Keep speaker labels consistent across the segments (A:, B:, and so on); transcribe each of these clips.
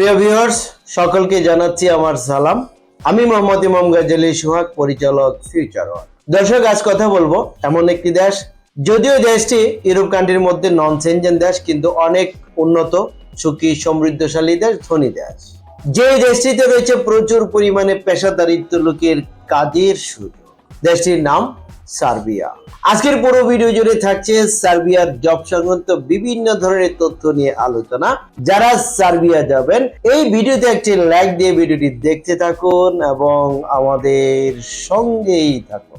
A: প্রিয় ভিউয়ার্স সকলকে জানাচ্ছি আমার সালাম। আমি মোহাম্মদ ইমাম গাজালি সোহাগ, পরিচালক ফিউচার দর্শক, আজ কথা বলব এমন একটি দেশ, যদিও দেশটি ইউরোপ কান্ট্রির মধ্যে নন সেনজেন দেশ, কিন্তু অনেক উন্নত, সুখী, সমৃদ্ধশালী দেশ, ধনী দেশ। যে দেশটিতে রয়েছে প্রচুর পরিমাণে পেশাদারিত্ব লোকের কাজের সুযোগ। দেশটির নাম সার্বিয়া। আজকের পুরো ভিডিও জুড়ে থাকছে সার্বিয়ার জব সংক্রান্ত বিভিন্ন ধরনের তথ্য নিয়ে আলোচনা। যারা সার্বিয়া যাবেন, এই ভিডিওতে একটি লাইক দিয়ে ভিডিওটি দেখতে থাকুন এবং আমাদের সঙ্গেই থাকুন।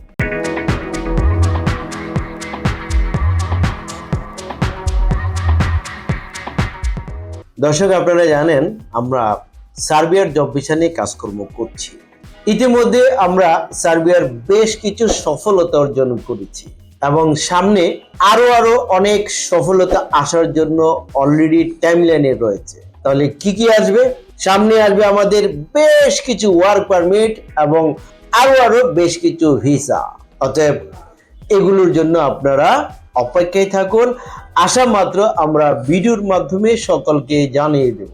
A: দর্শক, আপনারা জানেন, আমরা সার্বিয়ার জব ভিসা নিয়ে কাজকর্ম করছি। ইতিমধ্যে আমরা সার্বিয়ার বেশ কিছু সফলতা অর্জন করেছি এবং সামনে আরও আরও অনেক সফলতা আসার জন্য অলরেডি টাইমলাইনে রয়েছে। তাহলে কি কি আসবে? সামনে আসবে আমাদের বেশ কিছু ওয়ার্ক পারমিট এবং আরও আরও বেশ কিছু ভিসা অতএব এগুলোর জন্য আপনারা অপেক্ষায় থাকুন। আশা মাত্র আমরা ভিডিওর মাধ্যমে সকলকে জানিয়ে দেব।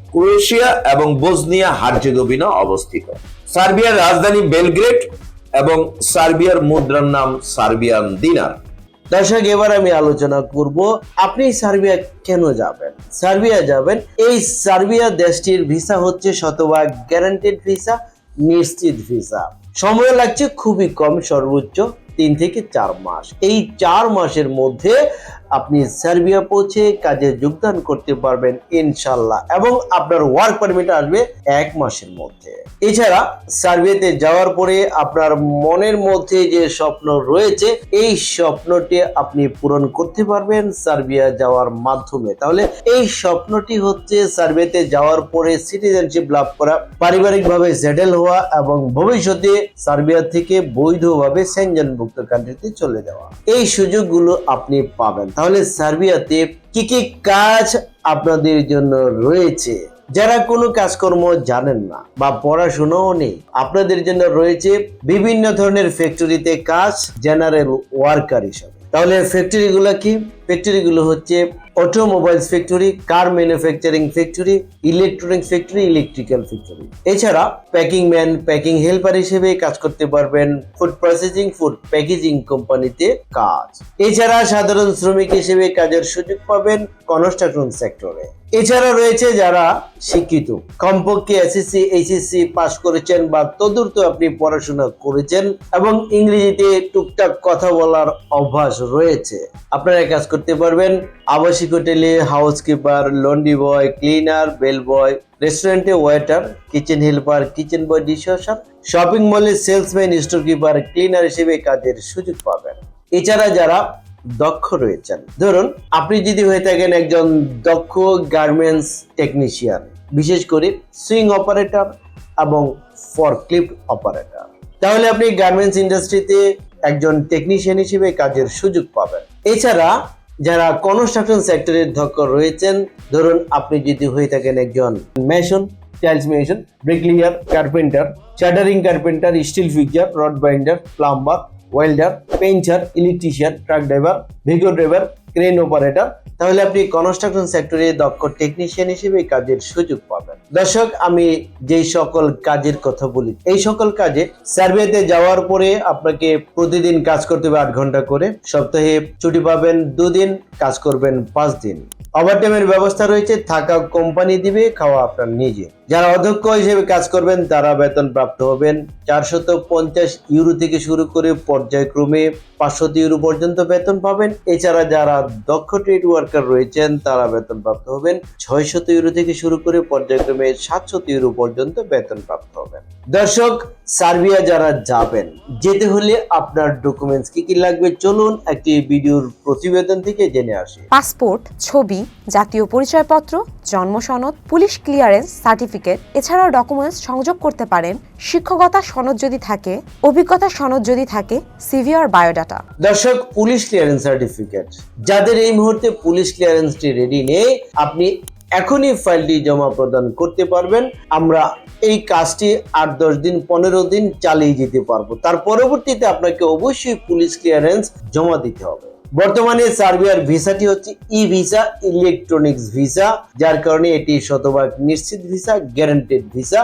B: ক্রোয়েশিয়া এবং বোসনিয়া হার্জেগোভিনা অবস্থিত। সার্বিয়ার রাজধানী বেলগ্রেড এবং সার্বিয়ার মুদ্রার নাম সার্বিয়ান দিনার।
A: দর্শক, এবার আমি আলোচনা করব, আপনি সার্বিয়া কেন যাবেন? সার্বিয়া যাবেন, এই সার্বিয়া দেশটির ভিসা হচ্ছে শতভাগ গ্যারান্টেড ভিসা, নিশ্চিত ভিসা। সময় লাগছে খুবই কম, সর্বোচ্চ তিন থেকে চার মাস। এই চার মাসের মধ্যে আপনি সার্বিয়া পৌঁছে কাজে যোগদান করতে পারবেন ইনশাল্লাহ এবং আপনার ওয়ার্ক পারমিট আসবে এক মাসের মধ্যে। এছাড়া সার্বিয়াতে যাওয়ার পরে আপনার মনের মধ্যে যে স্বপ্ন রয়েছে, এই স্বপ্নটি আপনি পূরণ করতে পারবেন সার্বিয়া যাওয়ার মাধ্যমে। তাহলে এই স্বপ্নটি হচ্ছে সার্বিয়াতে যাওয়ার পরে সিটিজেনশিপ লাভ করা, পারিবারিকভাবে সেটেল হওয়া এবং ভবিষ্যতে সার্বিয়া থেকে বৈধভাবে সেনজনভুক্ত কান্ট্রিতে চলে যাওয়া। এই সুযোগগুলো আপনি পাবেন। তাহলে সার্বিয়াতে কি কি কাজ আপনাদের জন্য রয়েছে? যারা কোনো কাজকর্ম জানেন না বা পড়াশুনোও নেই, আপনাদের জন্য রয়েছে বিভিন্ন ধরনের ফ্যাক্টরিতে কাজ জেনারেল ওয়ার্কার হিসাবে। তাহলে ফ্যাক্টরিগুলো কি? ফ্যাক্টরিগুলো হচ্ছে automobiles factory car manufacturing factory electronic factory electrical factory এছাড়া প্যাকিং ম্যান প্যাকিং হেল্পার হিসেবে কাজ করতে পারবেন ফুড প্রসেসিং ফুড প্যাকেজিং কোম্পানিতে কাজ। এছাড়া সাধারণ শ্রমিক হিসেবে কাজের সুযোগ পাবেন কনস্ট্রাকশন সেক্টরে এছাড়া রয়েছে যারা শিক্ষিত, কমপক্ষে এসএসসি এইচএসসি পাশ করেছেন বা তদূর্ত আপনি পড়াশোনা করেছেন এবং ইংরেজিতে টুকটাক কথা বলার অভ্যাস রয়েছে। আপনারা কাজ করতে পারবেন। আবাসিক হোটেলে housekeeper laundry boy, cleaner, bell boy, রেস্টুরেন্টে waiter, kitchen helper, kitchen boy, dishwasher, shopping মলে সেলসম্যান স্টোর কিপার ক্লিনার হিসেবে কাজের সুযোগ পাবেন। এছাড়া যারা দক্ষ রয়েছেন, ধরুন আপনি যদি হয়ে থাকেন একজন দক্ষ গার্মেন্টস টেকনিশিয়ান, বিশেষ করে সুইং অপারেটর এবং ফরক্লিফট অপারেটর। তাহলে আপনি গার্মেন্টস ইন্ডাস্ট্রিতে একজন টেকনিশিয়ান হিসেবে কাজের সুযোগ পাবেন। এছাড়া যারা কনস্ট্রাকশন সেক্টরের ধক্ক রয়েছেন, ধরুন আপনি যদি হয়ে থাকেন একজন mason tiles mason bricklayer carpenter shuttering carpenter steel fixer rod binder plumber welder painter electrician truck driver Vigo driver crane operator তাহলে আপনি কনস্ট্রাকশন সেক্টরে দক্ষ টেকনিশিয়ান হিসেবে কাজের সুযোগ পাবেন। দর্শক, আমি যেই সকল কাজের কথা বলি, এই সকল কাজে সার্ভেতে যাওয়ার পরে আপনাকে প্রতিদিন কাজ করতে হবে আট ঘণ্টা করে। সপ্তাহে ছুটি পাবেন দুদিন, কাজ করবেন পাঁচ দিন। ওভারটাইমের ব্যবস্থা রয়েছে, থাকা কোম্পানি দিবে, খাওয়া আপনার নিজে। যারা অধ্যক্ষ হিসেবে কাজ করবেন, তারা বেতন প্রাপ্ত হবেন। চারশত পঞ্চাশ ইউরো থেকে শুরু করে পর্যায়ক্রমে পাঁচশত ইউরো পর্যন্ত বেতন পাবেন। এছাড়া যারা দক্ষ ট্রেড ওয়ার্কার রয়েছেন, তারা বেতন প্রাপ্ত হবেন। ছয়শত ইউরো থেকে শুরু করে পর্যায়ক্রমে সাতশত ইউরো পর্যন্ত বেতন প্রাপ্ত হবেন। দর্শক সার্বিয়া যারা যাবেন যেতে হলে আপনার ডকুমেন্টস কি কি লাগবে? চলুন একটি ভিডিওর প্রতিবেদন থেকে জেনে আসি।
C: পাসপোর্ট ছবি জাতীয় পরিচয়পত্র জন্ম সনদ পুলিশ ক্লিয়ারেন্স সার্টিফিকেট এছাড়াও ডকুমেন্টস সংযোগ করতে পারেন। শিক্ষকতা সনদ যদি থাকে অভিজ্ঞতা সনদ যদি থাকে সিভি আর বায়োডাটা
A: দর্শক পুলিশ ক্লিয়ারেন্স সার্টিফিকেট যাদের এই মুহূর্তে পুলিশ ক্লিয়ারেন্সটি রেডি নেই আপনি এখনই ফাইলটি জমা প্রদান করতে পারবেন। আমরা এই কাজটি আট, দশ দিন, পনেরো দিন চালিয়ে যেতে পারব। তার পরবর্তীতে আপনাকে অবশ্যই পুলিশ ক্লিয়ারেন্স জমা দিতে হবে। বর্তমানে সার্বিয়ার ভিসাটি হচ্ছে ই ভিসা ইলেকট্রনিক্স ভিসা, যার কারণে এটি শতভাগ নিশ্চিত ভিসা গ্যারান্টেড ভিসা।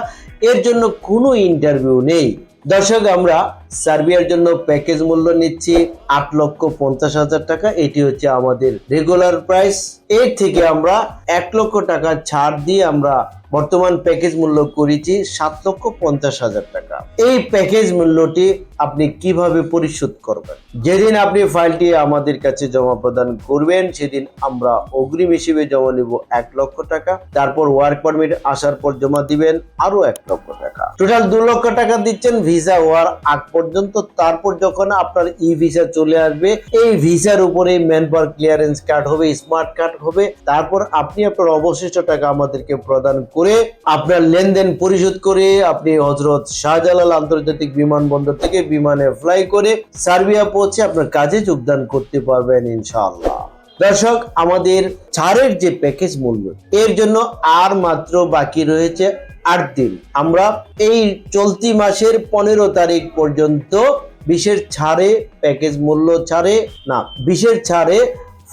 A: এর জন্য কোনো ইন্টারভিউ নেই। দর্শক, আমরা সার্বিয়ার জন্য প্যাকেজ মূল্য নিচ্ছি আট লক্ষ পঞ্চাশ হাজার টাকা। এটি হচ্ছে আমাদের রেগুলার প্রাইস এর থেকে আমরা এক লক্ষ টাকা ছাড় দিয়ে আমরা বর্তমান প্যাকেজ মূল্য করেছি সাত লক্ষ পঞ্চাশ হাজার টাকা। এই প্যাকেজ মূল্যটি আপনি কীভাবে পরিশোধ করবেন? যেদিন আপনি ফাইলটি আমাদের কাছে জমা প্রদান করবেন, সেদিন আমরা অগ্রিম হিসেবে জমা নিব এক লক্ষ টাকা। তারপর ওয়ার্ক পারমিট আসার পর জমা দিবেন আরও এক লক্ষ টাকা। টোটাল দু লক্ষ টাকা দিচ্ছেন ভিসা হওয়ার আগ পর্যন্ত। তারপর যখন আপনার ই ভিসা চলে আসবে, এই ভিসার উপরে ম্যান পাওয়ার ক্লিয়ারেন্স কার্ড হবে স্মার্ট কার্ড হবে। তারপর আপনি আপনার অবশিষ্ট টাকা আমাদেরকে প্রদান করে আপনার লেনদেন পরিশোধ করে আপনি হজরত শাহজালাল আন্তর্জাতিক বিমানবন্দর থেকে বিমানে ফ্লাই করে সার্বিয়া পৌঁছে আপনার কাজে যোগদান করতে পারবেন ইনশাআল্লাহ। দর্শক, আমাদের ছাড়ের যে প্যাকেজ মূল্য, এর জন্য আর মাত্র বাকি রয়েছে আট দিন। আমরা এই চলতি মাসের পনেরো তারিখ পর্যন্ত বিশেষ ছাড়ে প্যাকেজ মূল্য ছাড়ে, না, বিশেষ ছাড়ে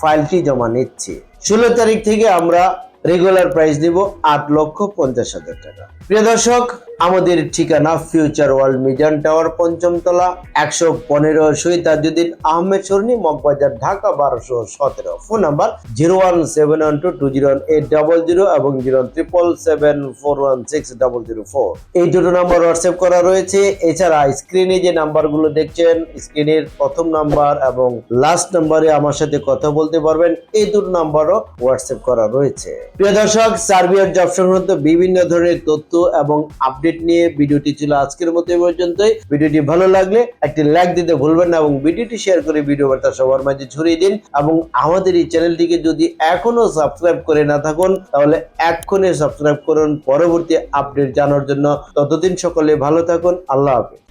A: ফাইলটি জমা নিচ্ছি। ষোলো তারিখ থেকে আমরা রেগুলার প্রাইস দিব আট লক্ষ পঞ্চাশ হাজার টাকা। প্রিয় দর্শক, আমাদের ঠিকানা ফিউচার ওয়ার্ল্ড মিজান টাওয়ার পঞ্চমতলা একশো পনেরো শহীদ তাজুদ্দিন আহমেদ সরনি মগবাজার, ঢাকা, বারোশো সতেরো। Phone number zero one seven one two two zero eight double zero এবং zero triple seven four one six double zero four. এই দুটো নাম্বার হোয়াটসঅ্যাপ করা রয়েছে। এছাড়া স্ক্রিনে যে নাম্বারগুলো দেখছেন, স্ক্রিনের প্রথম নাম্বার এবং লাস্ট নাম্বারে আমার সাথে কথা বলতে পারবেন। এই দুটো নাম্বারও হোয়াটসঅ্যাপ করা রয়েছে। প্রিয় দর্শক, সার্বিয়ার জব সংক্রান্ত বিভিন্ন ধরনের তথ্য এবং আপডেট নিয়ে ভিডিওটি ছিল আজকের মতো এই পর্যন্তই। ভিডিওটি ভালো লাগলে একটি লাইক দিতে ভুলবেন না এবং ভিডিওটি শেয়ার করে ভিডিও বার্তা সবার মাঝে ছড়িয়ে দিন এবং আমাদের এই চ্যানেলটিকে যদি এখনও সাবস্ক্রাইব করে না থাকুন, তাহলে এক্ষুনি সাবস্ক্রাইব করুন। পরবর্তী আপডেট জানার জন্য ততদিন সকলে ভালো থাকুন। আল্লাহ হাফেজ।